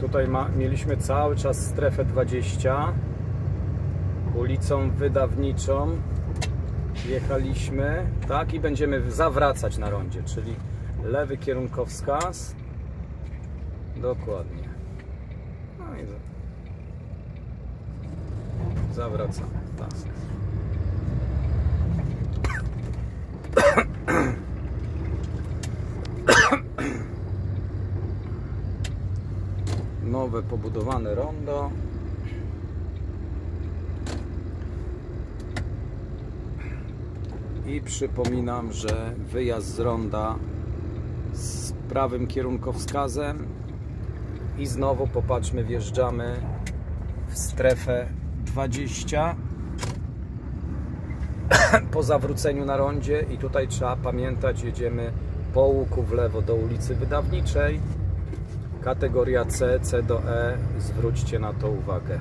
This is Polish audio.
Tutaj ma, mieliśmy cały czas strefę 20 ulicą wydawniczą jechaliśmy tak i będziemy zawracać na rondzie, czyli lewy kierunkowskaz. Dokładnie. No i za- zawracamy. Tak nowe pobudowane rondo. I przypominam, że wyjazd z ronda z prawym kierunkowskazem. I znowu popatrzmy, wjeżdżamy w strefę 20 po zawróceniu na rondzie. I tutaj trzeba pamiętać, jedziemy po łuku w lewo do ulicy Wydawniczej kategoria C, C do E zwróćcie na to uwagę